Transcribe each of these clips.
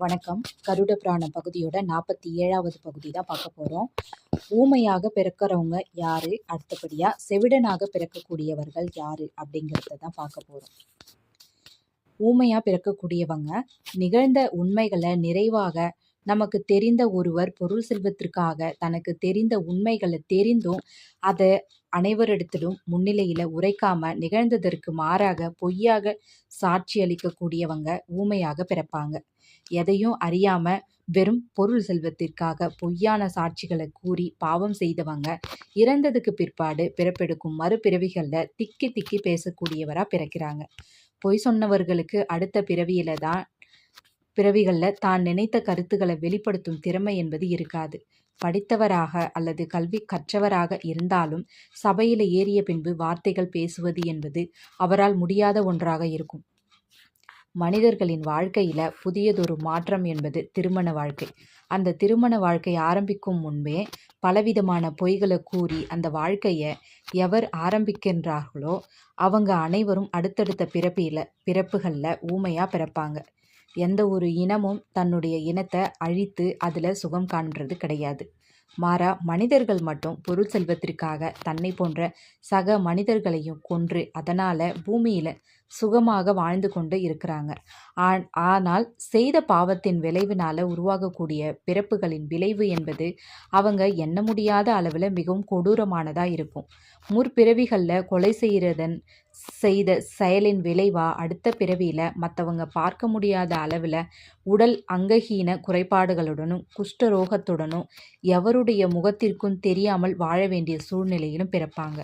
வணக்கம். கருட புராணம் பகுதியோட நாற்பத்தி ஏழாவது பகுதி தான் பார்க்க போகிறோம் ஊமையாக பிறக்கிறவங்க யார்? அடுத்தபடியாக செவிடனாக பிறக்கக்கூடியவர்கள் யார்? அப்படிங்கிறத தான் பார்க்க போகிறோம் ஊமையாக பிறக்கக்கூடியவங்க நிகழ்ந்த உண்மைகளை நிறைவாக நமக்கு தெரிந்த ஒருவர் பொருள் செல்வத்திற்காக தனக்கு தெரிந்த உண்மைகளை தெரிந்தும் அதை அனைவரிடத்திலும் முன்னிலையில் உரைக்காம நிகழ்ந்ததற்கு மாறாக பொய்யாக சாட்சி அளிக்கக்கூடியவங்க ஊமையாக பிறப்பாங்க. எதையும் அறியாம வெறும் பொருள் செல்வத்திற்காக பொய்யான சாட்சிகளை கூறி பாவம் செய்தவங்க இறந்ததுக்கு பிற்பாடு பிறப்பெடுக்கும் மறுபிறவிகளில் திக்கி திக்கி பேசக்கூடியவராக பிறக்கிறாங்க. பொய் சொன்னவர்களுக்கு அடுத்த பிறவியில தான் பிறவிகளில் தான் நினைத்த கருத்துக்களை வெளிப்படுத்தும் திறமை என்பது இருக்காது. படித்தவராக அல்லது கல்வி கற்றவராக இருந்தாலும் சபையில் ஏறிய பின்பு வார்த்தைகள் பேசுவது என்பது அவரால் முடியாத ஒன்றாக இருக்கும். மனிதர்களின் வாழ்க்கையில புதியதொரு மாற்றம் என்பது திருமண வாழ்க்கை. அந்த திருமண வாழ்க்கை ஆரம்பிக்கும் முன்பே பலவிதமான பொய்களை கூறி அந்த வாழ்க்கையை எவர் ஆரம்பிக்கின்றார்களோ அவங்க அனைவரும் அடுத்தடுத்த பிறப்பில பிறப்புகளில் ஊமையாக பிறப்பாங்க. எந்த ஒரு இனமும் தன்னுடைய இனத்தை அழித்து அதில் சுகம் காண்றது கிடையாது. மாறா மனிதர்கள் மட்டும் பொருள் செல்வத்திற்காக தன்னை போன்ற சக மனிதர்களையும் கொன்று அதனால் பூமியில் சுகமாக வாழ்ந்து கொண்டு இருக்கிறாங்க. ஆனால் செய்த பாவத்தின் விளைவினால் உருவாகக்கூடிய பிறப்புகளின் விளைவு என்பது அவங்க எண்ண முடியாத அளவில் மிகவும் கொடூரமானதாக இருக்கும். முற்பிறவிகளில் கொலை செய்கிறதன் செய்த செயலின் விளைவா அடுத்த பிறவியில் மற்றவங்க பார்க்க முடியாத அளவில் உடல் அங்கஹீன குறைபாடுகளுடனும் குஷ்டரோகத்துடனும் எவருடைய முகத்திற்கும் தெரியாமல் வாழ வேண்டிய சூழ்நிலையிலும் பிறப்பாங்க.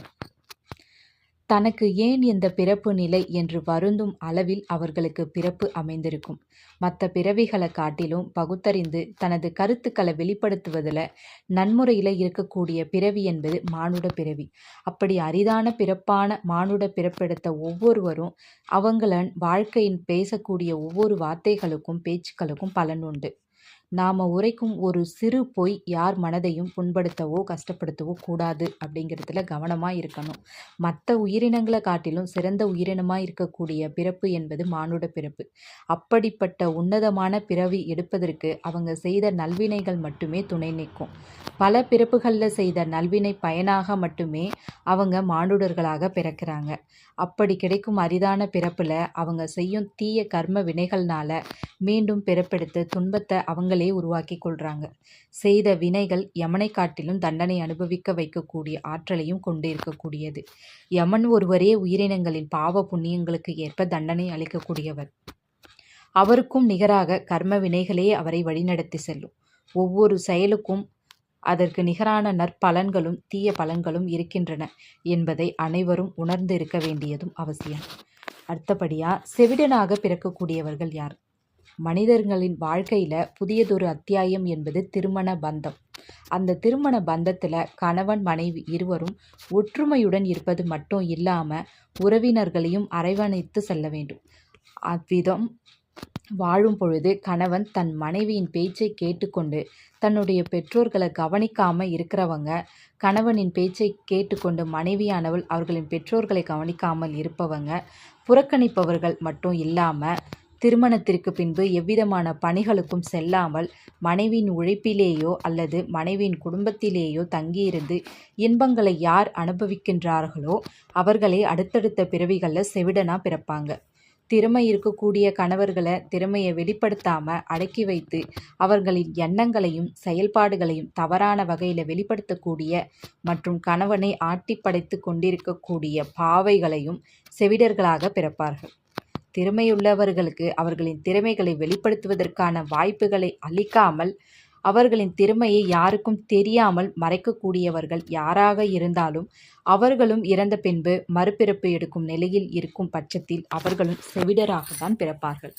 தனக்கு ஏன் இந்த பிறப்பு நிலை என்று வருந்தும் அளவில் அவர்களுக்கு பிறப்பு அமைந்திருக்கும். மற்ற பிறவிகளை காட்டிலும் பகுத்தறிந்து தனது கருத்துக்களை வெளிப்படுத்துவதில் நன்முறையில் இருக்கக்கூடிய பிறவி என்பது மானுட பிறவி. அப்படி அரிதான பிறப்பான மானுட பிறப்பெடுத்த ஒவ்வொருவரும் அவங்களன் வாழ்க்கையின் பேசக்கூடிய ஒவ்வொரு வார்த்தைகளுக்கும் பேச்சுக்களுக்கும் பலன் உண்டு. நாம் உரைக்கும் ஒரு சிறு பொய் யார் மனதையும் புண்படுத்தவோ கஷ்டப்படுத்தவோ கூடாது அப்படிங்கிறதுல கவனமாக இருக்கணும். மற்ற உயிரினங்களை காட்டிலும் சிறந்த உயிரினமாக இருக்கக்கூடிய பிறப்பு என்பது மானுட பிறப்பு. அப்படிப்பட்ட உன்னதமான பிறவி எடுப்பதற்கு அவங்க செய்த நல்வினைகள் மட்டுமே துணை நிற்கும். பல பிறப்புகளில் செய்த நல்வினை பயனாக மட்டுமே அவங்க மானுடர்களாக பிறக்கிறாங்க. அப்படி கிடைக்கும் அரிதான பிறப்பில் அவங்க செய்யும் தீய கர்ம வினைகள்னால மீண்டும் பிறப்பெடுத்து துன்பத்தை அவங்களே உருவாக்கி கொள்கிறாங்க செய்த வினைகள் யமனை காட்டிலும் தண்டனை அனுபவிக்க வைக்கக்கூடிய ஆற்றலையும் கொண்டு இருக்கக்கூடியது யமன் ஒருவரே உயிரினங்களின் பாவ புண்ணியங்களுக்கு ஏற்ப தண்டனை அளிக்கக்கூடியவர். அவருக்கும் நிகராக கர்ம வினைகளே அவரை வழிநடத்தி செல்லும். ஒவ்வொரு செயலுக்கும் அதற்கு நிகரான நற்பலன்களும் தீய பலன்களும் இருக்கின்றன என்பதை அனைவரும் உணர்ந்து இருக்க வேண்டியதும் அவசியம். அடுத்தபடியாக செவிடனாக பிறக்கக்கூடியவர்கள் யார்? மனிதர்களின் வாழ்க்கையில் புதியதொரு அத்தியாயம் என்பது திருமண பந்தம். அந்த திருமண பந்தத்தில் கணவன் மனைவி இருவரும் ஒற்றுமையுடன் இருப்பது மட்டும் இல்லாமல் உறவினர்களையும் அரவணைத்து செல்ல வேண்டும். அவ்விதம் வாழும் பொழுது கணவன் தன் மனைவியின் பேச்சை கேட்டுக்கொண்டு தன்னுடைய பெற்றோர்களை கவனிக்காமல் இருக்கிறவங்க கணவனின் பேச்சை கேட்டுக்கொண்டு மனைவியானவள் அவர்களின் பெற்றோர்களை கவனிக்காமல் இருப்பவங்க புறக்கணிப்பவர்கள் மட்டும் இல்லாமல் திருமணத்திற்கு பின்பு எவ்விதமான பணிகளுக்கும் செல்லாமல் மனைவியின் உழைப்பிலேயோ அல்லது மனைவியின் குடும்பத்திலேயோ தங்கியிருந்து இன்பங்களை யார் அனுபவிக்கின்றார்களோ அவர்களே அடுத்தடுத்த பிறவிகளில் செவிடனாக பிறப்பாங்க. திறமை இருக்கக்கூடிய கணவர்களை திறமையை வெளிப்படுத்தாமல் அடக்கி வைத்து அவர்களின் எண்ணங்களையும் செயல்பாடுகளையும் தவறான வகையில் வெளிப்படுத்தக்கூடிய மற்றும் கணவனை ஆட்டி படைத்து கொண்டிருக்கக்கூடிய பாவைகளையும் செவிடர்களாக பிறப்பார்கள். திறமையுள்ளவர்களுக்கு அவர்களின் திறமைகளை வெளிப்படுத்துவதற்கான வாய்ப்புகளை அளிக்காமல் அவர்களின் திறமையை யாருக்கும் தெரியாமல் மறைக்கக்கூடியவர்கள் யாராக இருந்தாலும் அவர்களும் இறந்த பின்பு மறுபிறப்பு எடுக்கும் நிலையில் இருக்கும் பட்சத்தில் அவர்களும் செவிடராகத்தான் பிறப்பார்கள்.